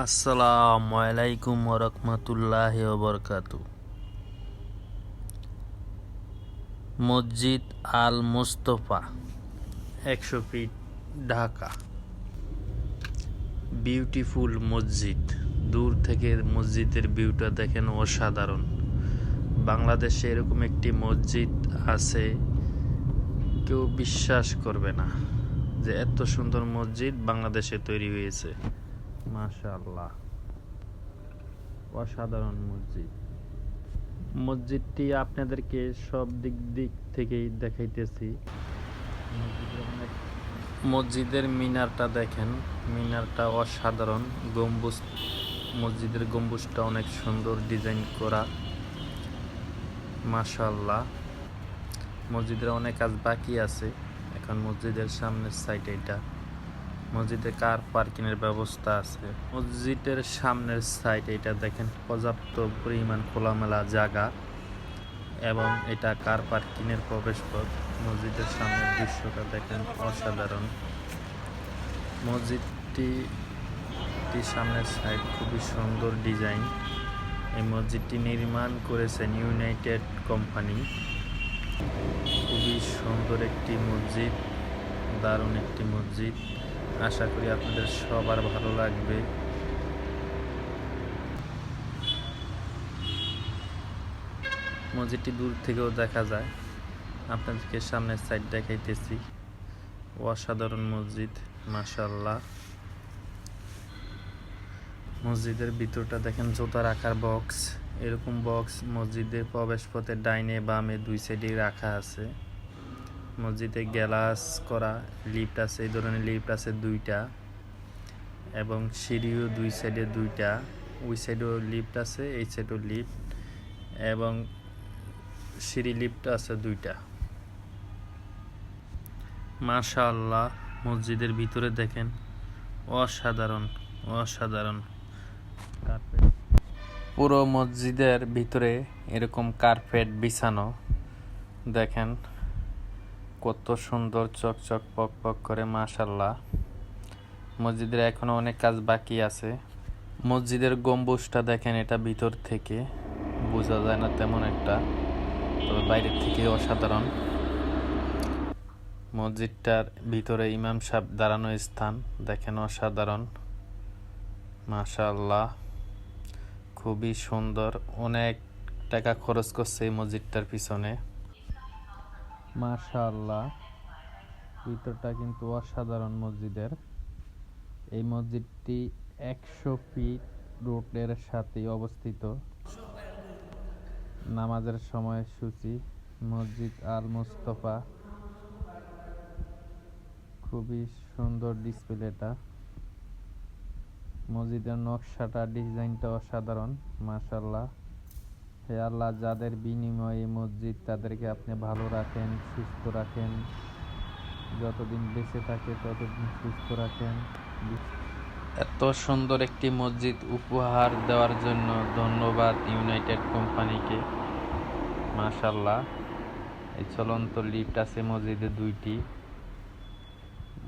আসসালামু আলাইকুম রহমতুল্লাহ বরকাতু মসজিদ আল মুস্তফা, একশো ফিট, ঢাকা। বিউটিফুল মসজিদ। দূর থেকে মসজিদের ভিউটা দেখেন অসাধারণ। বাংলাদেশে এরকম একটি মসজিদ আছে, কেউ বিশ্বাস করবে না যে এত সুন্দর মসজিদ বাংলাদেশে তৈরি হয়েছে। মাশাআল্লাহ। অসাধারণ মসজিদ। মসজিদটি আপনাদেরকে সব দিক দিক থেকেই দেখাইতেছি। মসজিদের মিনারটা দেখেন, মিনারটা অসাধারণ। গম্বুজ, মসজিদের গম্বুজটা অনেক সুন্দর ডিজাইন করা। মাশাআল্লাহ। মসজিদের অনেক কাজ বাকি আছে। এখন মসজিদের সামনের সাইড এটা মসজিদে কার পার্কিং এর ব্যবস্থা আছে? মসজিদের সামনের সাইড এটা দেখেন পর্যাপ্ত পরিমাণ খোলামেলা জায়গা এবং এটা কার পার্কিং এর প্রবেশ পথ মসজিদের সামনের দৃশ্যটা দেখেন অসাধারণ। মসজিদটি সামনের সাইড খুবই সুন্দর ডিজাইন এই মসজিদটি নির্মাণ করেছেন ইউনাইটেড কোম্পানি খুবই সুন্দর একটি মসজিদ, দারুণ একটি মসজিদ। আশা করি আপনাদের সবার ভালো লাগবে। মসজিদটি দূর থেকেও দেখা যায়। আপনাদেরকে সামনের সাইড দেখাইতেছি। অসাধারণ মসজিদ মাশাল্লাহ মসজিদের ভিতরটা দেখেন জুতা রাখার বক্স এরকম বক্স মসজিদের প্রবেশ পথে ডাইনে বামে দুই সাইডে রাখা আছে। মসজিদে গ্যালাস করা, লিফট আছে, এই ধরনের লিফট আছে দুইটা এবং সিঁড়িও দুই সাইডে দুইটা। ওই সাইডেও লিফট আছে, এই সাইডেও লিফট এবং সিঁড়ি লিফট আছে দুইটা। মাশাআল্লাহ, মসজিদের ভিতরে দেখেন, অসাধারণ অসাধারণ। কার্পেট পুরো মসজিদের ভিতরে এরকম কার্পেট বিছানো, দেখেন। কত সুন্দর চকচক পক পক করে মাশাল্লাহ মসজিদের এখনও অনেক কাজ বাকি আছে। মসজিদের গম্বুজটা দেখেন এটা ভিতর থেকে। বোঝা যায় না তেমন একটা, তবে বাইরের থেকে অসাধারণ। মসজিদটার ভিতরে ইমাম সাহেব দাঁড়ানো স্থান, দেখেন অসাধারণ। মাশাল্লাহ খুবই সুন্দর। অনেক টাকা খরচ করছে এই মসজিদটার পিছনে। মাশাআল্লাহ। ভিতরটা কিন্তু অসাধারণ মসজিদের। এই মসজিদটি একশো ফিট রোডের সাথে অবস্থিত। নামাজের সময় সূচি, মসজিদ আল মুস্তফা। খুবই সুন্দর ডিসপ্লেটা। মসজিদের নকশাটা, ডিজাইনটা অসাধারণ মাশাল্লাহ হে আল্লাহ, যাদের বিনিময়ে মসজিদ তাদেরকে আপনি ভালো রাখেন, সুস্থ রাখেন। যতদিন বেঁচে থাকে ততদিন সুস্থ রাখেন। এত সুন্দর একটি মসজিদ উপহার দেওয়ার জন্য ধন্যবাদ ইউনাইটেড কোম্পানিকে। মাশাল্লাহ এই চলন্ত লিফট আছে মসজিদে দুইটি।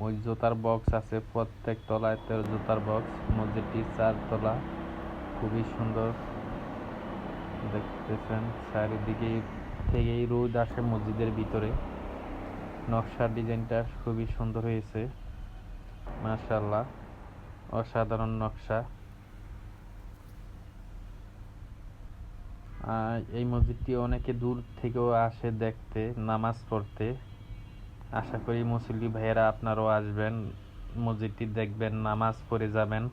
ওই জুতার বক্স আছে, প্রত্যেক তলায় তেরো জুতার বক্স। মসজিদটি চার তলা খুবই সুন্দর। দেখতেছেন চারিদিকে থেকেই রোদ আসে মসজিদের ভিতরে। নকশার ডিজাইনটা খুবই সুন্দর হয়েছে। মাশাল্লাহ অসাধারণ নকশা। এই মসজিদটি অনেকে দূর থেকেও আসে দেখতে, নামাজ পড়তে। আশা করি মুসল্লি ভাইয়েরা আপনারাও আসবেন, মসজিদটি দেখবেন, নামাজ পড়ে যাবেন।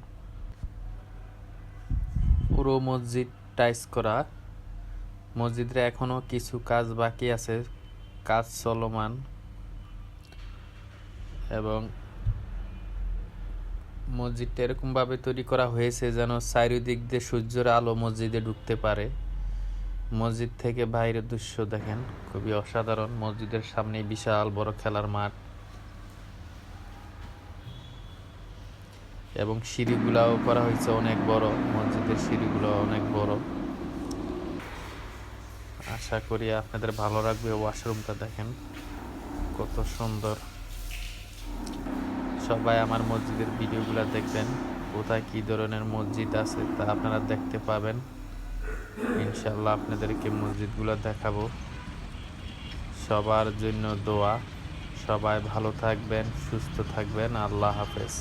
পুরো মসজিদ টাইস করা। মসজিদের এখনও কিছু কাজ বাকি আছে, কাজ চলমান। এবং মসজিদটা এরকমভাবে তৈরি করা হয়েছে যেন চারিদিক দিয়ে সূর্যের আলো মসজিদে ঢুকতে পারে। মসজিদ থেকে বাইরের দৃশ্য দেখেন, খুবই অসাধারণ। মসজিদের সামনে বিশাল বড় খেলার মাঠ। এবং সিঁড়িগুলাও করা হয়েছে অনেক বড়। মসজিদের সিঁড়িগুলো অনেক বড়। আশা করি আপনাদের ভালো লাগবে। ওয়াশরুমটা দেখেন, কত সুন্দর। সবাই আমার মসজিদের ভিডিওগুলো দেখবেন, কোথায় কী ধরনের মসজিদ আছে তা আপনারা দেখতে পাবেন। ইনশাল্লাহ আপনাদেরকে মসজিদগুলো দেখাবো। সবার জন্য দোয়া। সবাই ভালো থাকবেন, সুস্থ থাকবেন। আল্লাহ হাফেজ।